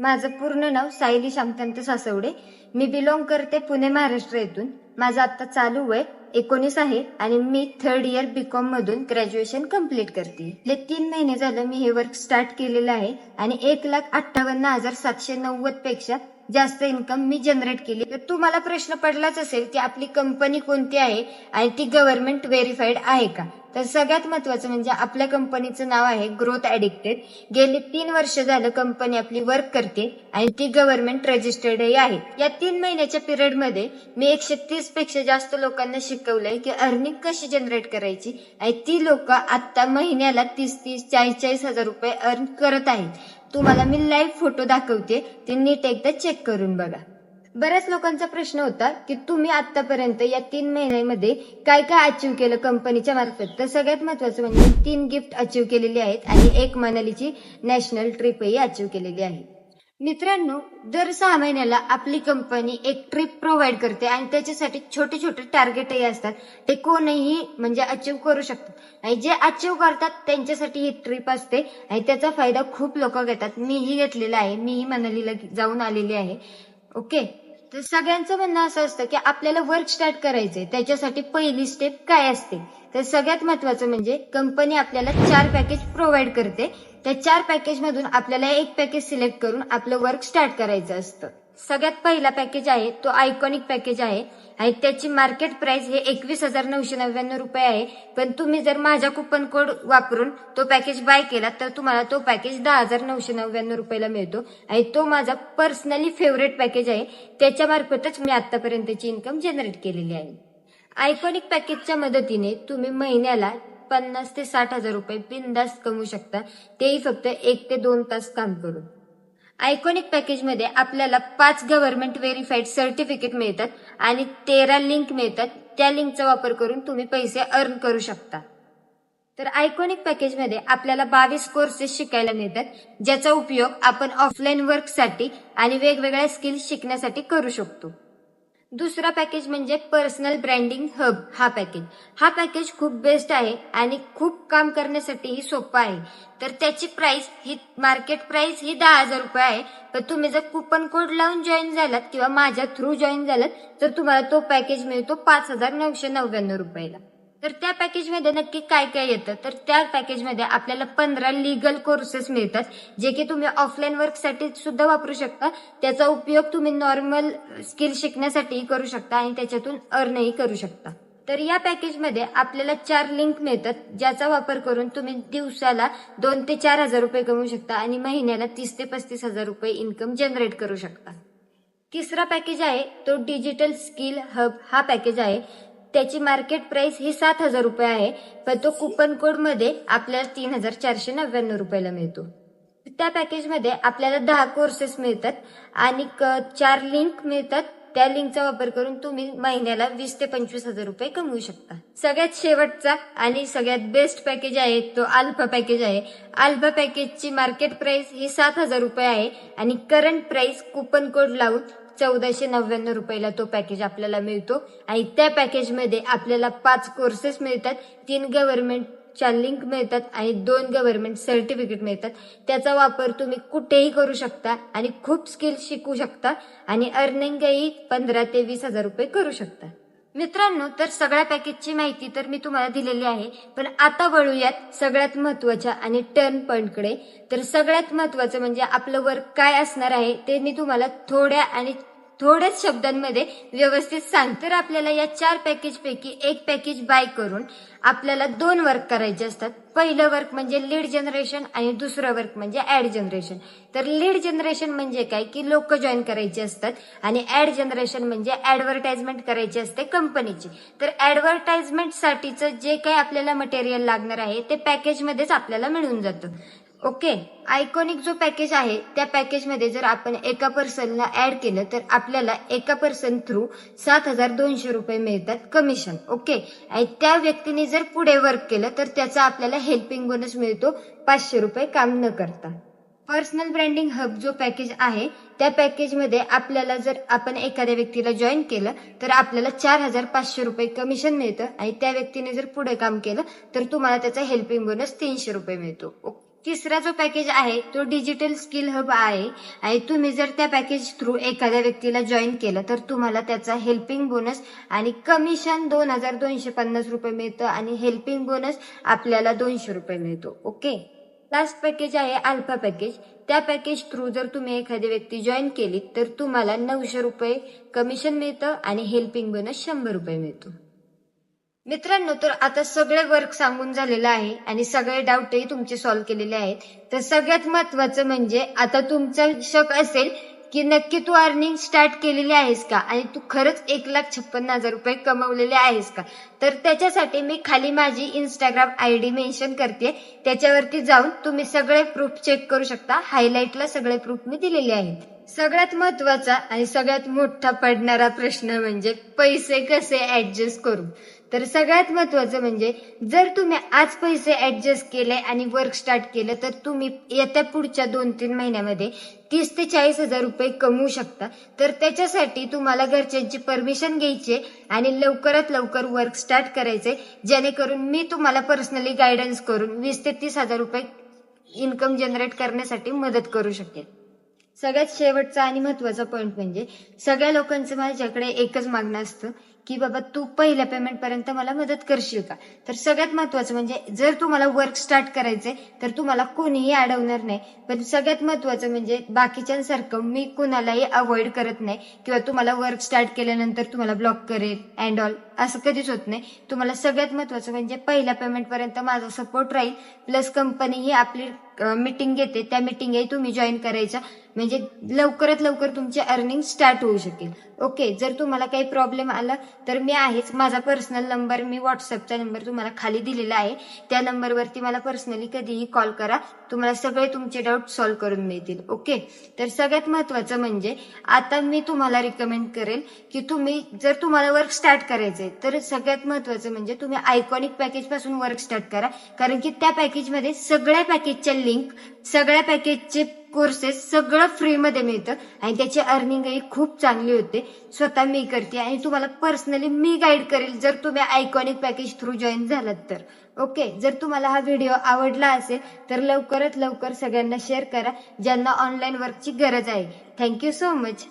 माझं पूर्ण नाव सायली शामकांत सासवडे. मी बिलॉंग करते पुणे महाराष्ट्र येथून. माझं आता चालू वय एकोणीस आहे आणि मी थर्ड इयर बीकॉम मधून ग्रॅज्युएशन कंप्लीट करते. गेले तीन महिने झालं मी हे वर्क स्टार्ट केलेलं आहे आणि एक लाख अठ्ठावन्न हजार सातशे नव्वदपेक्षा जास्त इन्कम मी जनरेट केली. तर तुम्हाला प्रश्न पडलाच असेल की आपली कंपनी कोणती आहे आणि ती गव्हर्नमेंट व्हेरीफाईड आहे का? तर सगळ्यात महत्वाचं म्हणजे आपल्या कंपनीचं नाव आहे ग्रोथ ऍडिक्टेड गेली तीन वर्ष झालं कंपनी आपली वर्क करते आणि ती गव्हर्नमेंट रजिस्टर्डही आहे. या तीन महिन्याच्या पिरियडमध्ये मी एकशे तीसपेक्षा जास्त लोकांना शिकवलंय की अर्निंग कशी जनरेट करायची आणि ती लोक आता महिन्याला तीस तीस चाळीस चाळीस हजार रुपये अर्न करत आहेत. तुम्हाला मी लाईव्ह फोटो दाखवते. ते नीट एकदा चेक करून बघा. बऱ्याच लोकांचा प्रश्न होता की तुम्ही आतापर्यंत या तीन महिन्यामध्ये काय काय अचीव केलं कंपनीच्या मार्फत? तर सगळ्यात महत्वाचं म्हणजे तीन गिफ्ट अचीव केलेली आहेत आणि एक मनालीची नॅशनल ट्रिपही अचीव केलेली आहे. मित्रांनो दर सहा महिन्याला आपली कंपनी एक ट्रिप प्रोव्हाइड करते आणि त्याच्यासाठी छोटे छोटे टार्गेटही असतात. ते कोणीही म्हणजे अचीव करू शकतात. आणि जे अचीव करतात त्यांच्यासाठी ही ट्रिप असते आणि त्याचा फायदा खूप लोक घेतात. मीही घेतलेला आहे. मीही मनालीला जाऊन आलेली आहे. ओके तर सगळ्यांचं म्हणणं असं असतं की आपल्याला वर्क स्टार्ट करायचंय. त्याच्यासाठी पहिली स्टेप काय असते? तर सगळ्यात महत्वाचं म्हणजे कंपनी आपल्याला चार पॅकेज प्रोव्हाइड करते. त्या चार पॅकेज मधून आपल्याला एक पॅकेज सिलेक्ट करून आपलं वर्क स्टार्ट करायचं असतं. सगळ्यात पहिला पॅकेज आहे तो आयकॉनिक पॅकेज आहे आणि त्याची मार्केट प्राइस हे एकवीस हजार नऊशे नव्याण्णव रुपये आहे. पण तुम्ही जर माझा कुपन कोड वापरून तो पॅकेज बाय केला तर तुम्हाला तो पॅकेज दहा हजार नऊशे नव्याण्णव रुपयाला मिळतो. आणि तो माझा पर्सनली फेवरेट पॅकेज आहे. त्याच्यामार्फतच मी आतापर्यंतची इन्कम जनरेट केलेली आहे. आयकॉनिक पॅकेजच्या मदतीने तुम्ही महिन्याला पन्नास ते साठ हजार रुपये बिनधास्त कमवू शकता. तेही फक्त एक ते दोन तास काम करून. आयकॉनिक पॅकेजमध्ये आपल्याला पाच गव्हर्नमेंट व्हेरीफाईड सर्टिफिकेट मिळतात आणि तेरा लिंक मिळतात. त्या लिंकचा वापर करून तुम्ही पैसे अर्न करू शकता. तर आयकॉनिक पॅकेजमध्ये आपल्याला बावीस कोर्सेस शिकायला मिळतात ज्याचा उपयोग आपण ऑफलाईन वर्कसाठी आणि वेगवेगळ्या स्किल्स शिकण्यासाठी करू शकतो. दुसरा पॅकेज म्हणजे पर्सनल ब्रँडिंग हब हा पॅकेज हा पॅकेज खूप बेस्ट आहे आणि खूप काम करण्यासाठीही सोपं आहे. तर त्याची प्राइस ही मार्केट प्राइस ही दहा हजार रुपये आहे. पण तुम्ही जर कुपन कोड लावून जॉईन झालात किंवा माझ्या थ्रू जॉईन झालात तर तुम्हाला तो पॅकेज मिळतो पाच हजार नऊशे नव्याण्णव रुपयाला. तर त्या पॅकेजमध्ये नक्की काय काय येतं? तर त्या पॅकेजमध्ये आपल्याला पंधरा लिगल कोर्सेस मिळतात जे की तुम्ही ऑफलाईन वर्कसाठी सुद्धा वापरू शकता. त्याचा उपयोग तुम्ही नॉर्मल स्किल शिकण्यासाठीही करू शकता आणि त्याच्यातून अर्नही करू शकता. तर या पॅकेजमध्ये आपल्याला चार लिंक मिळतात ज्याचा वापर करून तुम्ही दिवसाला दोन ते चार हजार रुपये कमवू शकता आणि महिन्याला तीस ते पस्तीस हजार रुपये इन्कम जनरेट करू शकता. तिसरा पॅकेज आहे तो डिजिटल स्किल हब हा पॅकेज आहे. त्याची मार्केट प्राइस ही सात हजार रुपये आहे पण तो कुपन कोडमध्ये आपल्याला तीन हजार चारशे नव्याण्णव रुपयाला मिळतो. त्या पॅकेजमध्ये आपल्याला दहा कोर्सेस मिळतात आणि क- चार लिंक मिळतात. त्या लिंकचा वापर करून तुम्ही महिन्याला वीस ते पंचवीस हजार रुपये कमवू शकता. सगळ्यात शेवटचा आणि सगळ्यात बेस्ट पॅकेज आहे तो अल्फा पॅकेज आहे. अल्फा पॅकेजची मार्केट प्राइस ही सात हजार रुपये आहे आणि करंट प्राइस कुपन कोड लावून चौदाशे नव्याण्णव रुपयाला तो पॅकेज आपल्याला मिळतो. आणि त्या पॅकेजमध्ये आपल्याला पाच कोर्सेस मिळतात. तीन गव्हर्नमेंटच्या लिंक मिळतात आणि दोन गव्हर्नमेंट सर्टिफिकेट मिळतात. त्याचा वापर तुम्ही कुठेही करू शकता आणि खूप स्किल शिकू शकता आणि अर्निंगही पंधरा ते वीस हजार रुपये करू शकता. मित्रांनो तर सगळ्या पॅकेजची माहिती तर मी तुम्हाला दिलेली आहे. पण आता वळूयात सगळ्यात महत्त्वाच्या आणि टर्न पॉईंटकडे तर सगळ्यात महत्वाचं म्हणजे आपलं वर्क काय असणार आहे ते मी तुम्हाला थोड्या आणि थोड्याच शब्दांमध्ये व्यवस्थित सांग. तर आपल्याला या चार पॅकेज पैकी एक पॅकेज बाय करून आपल्याला दोन वर्क करायचे असतात. पहिलं वर्क म्हणजे लीड जनरेशन आणि दुसरं वर्क म्हणजे ऍड जनरेशन तर लीड जनरेशन म्हणजे काय? की लोक जॉईन करायचे असतात आणि ऍड जनरेशन म्हणजे ऍडव्हर्टाइजमेंट करायची असते कंपनीची तर ऍडव्हर्टाइजमेंट साठीचं जे काही आपल्याला मटेरियल लागणार आहे ते पॅकेजमध्येच आपल्याला मिळून जातं. ओके आयकॉनिक जो पॅकेज आहे त्या पॅकेजमध्ये जर आपण एका पर्सनला ऍड केलं तर आपल्याला एका पर्सन थ्रू सात हजार दोनशे रुपये मिळतात कमिशन ओके? आणि त्या व्यक्तीने जर पुढे वर्क केलं तर त्याचा आपल्याला हेल्पिंग बोनस मिळतो पाचशे रुपये काम न करता. पर्सनल ब्रँडिंग हब जो पॅकेज आहे त्या पॅकेजमध्ये आपल्याला जर आपण एखाद्या व्यक्तीला जॉईन केलं तर आपल्याला चार हजार पाचशे रुपये कमिशन मिळतं. आणि त्या व्यक्तीने जर पुढे काम केलं तर तुम्हाला त्याचा हेल्पिंग बोनस तीनशे रुपये मिळतो तिसरा जो पॅकेज आहे तो डिजिटल स्किल हब आहे. आणि तुम्ही जर त्या पॅकेज थ्रू एखाद्या व्यक्तीला जॉईन केलं तर तुम्हाला त्याचा हेल्पिंग बोनस आणि कमिशन दोन हजार दोनशे पन्नास रुपये मिळतं आणि हेल्पिंग बोनस आपल्याला दोनशे रुपये मिळतो. ओके लास्ट पॅकेज आहे अल्फा पॅकेज त्या पॅकेज थ्रू जर तुम्ही एखादी व्यक्ती जॉईन केली तर तुम्हाला नऊशे रुपये कमिशन मिळतं आणि हेल्पिंग बोनस शंभर रुपये मिळतो. मित्रांनो तर आता सगळे वर्क सांगून झालेलं आहे आणि सगळे डाऊटही तुमचे सॉल्व्ह केलेले आहेत. तर सगळ्यात महत्वाचं म्हणजे आता तुमचा शक असेल की नक्की तू अर्निंग स्टार्ट केलेली आहेस का? आणि तू खरंच एक लाख छप्पन्न हजार रुपये कमवलेले आहेस का? तर त्याच्यासाठी मी खाली माझी इंस्टाग्राम आय डी मेन्शन करते. त्याच्यावरती जाऊन तुम्ही सगळे प्रूफ चेक करू शकता. हायलाईटला सगळे प्रूफ मी दिलेले आहेत. सगळ्यात महत्त्वाचा आणि सगळ्यात मोठा पडणारा प्रश्न म्हणजे पैसे कसे ऍडजस्ट करू? तर सगळ्यात महत्वाचं म्हणजे जर तुम्ही आज पैसे ऍडजस्ट केले आणि वर्क स्टार्ट केलं तर तुम्ही येत्या पुढच्या दोन तीन महिन्यामध्ये तीस ते चाळीस हजार रुपये कमवू शकता. तर त्याच्यासाठी तुम्हाला घरच्यांची परमिशन घ्यायची आणि लवकरात लवकर वर्क स्टार्ट करायचे जेणेकरून मी तुम्हाला पर्सनली गायडन्स करून वीस ते तीस हजार रुपये इन्कम जनरेट करण्यासाठी मदत करू शकेल सगळ्यात शेवटचा आणि महत्त्वाचा पॉईंट म्हणजे सगळ्या लोकांचं माझ्याकडे एकच मागणं असतं की बाबा तू पहिल्या पेमेंट पर्यंत मला मदत करशील का? तर सगळ्यात महत्वाचं म्हणजे जर तुम्हाला वर्क स्टार्ट करायचंय तर तुम्हाला कोणीही अडवणार नाही. पण सगळ्यात महत्वाचं म्हणजे बाकीच्यांसारखं मी कुणालाही अवॉइड करत नाही किंवा तुम्हाला वर्क स्टार्ट केल्यानंतर तुम्हाला ब्लॉक करेल अँड ऑल असं कधीच होत नाही. तुम्हाला सगळ्यात महत्वाचं म्हणजे पहिल्या पेमेंट पर्यंत माझा सपोर्ट राहील. प्लस कंपनी ही आपली मीटिंग घेते. त्या मिटिंगही तुम्ही जॉईन करायच्या म्हणजे लवकरात लवकर तुमची अर्निंग स्टार्ट होऊ शकेल. ओके जर तुम्हाला काही प्रॉब्लेम आला तर मी आहेच. माझा पर्सनल नंबर मी व्हॉट्सअपचा नंबर तुम्हाला खाली दिलेला आहे. त्या नंबरवरती मला पर्सनली कधीही कॉल करा. तुम्हाला सगळे तुमचे डाऊट सॉल्व्ह करून मिळतील. ओके तर सगळ्यात महत्वाचं म्हणजे आता मी तुम्हाला रिकमेंड करेल की तुम्ही जर तुम्हाला वर्क स्टार्ट करायचंय तर सगळ्यात महत्वाचं म्हणजे तुम्ही आयकॉनिक पॅकेजपासून वर्क स्टार्ट करा. कारण की त्या पॅकेजमध्ये सगळ्या पॅकेजच्या लिंक सगळ्या पॅकेजचे कोर्सेस सगळं फ्रीमध्ये मिळतं. आणि त्याची अर्निंगही खूप चांगली होते. स्वतः मी करते आणि तुम्हाला पर्सनली मी गाईड करेल. जर तुम्ही आयकॉनिक पॅकेज थ्रू जॉईन झालात तर. ओके जर तुम्हाला हा व्हिडिओ आवडला असेल तर लवकरात लवकर सगळ्यांना शेअर करा. ज्यांना ऑनलाईन वर्कची गरज आहे. Thank you so much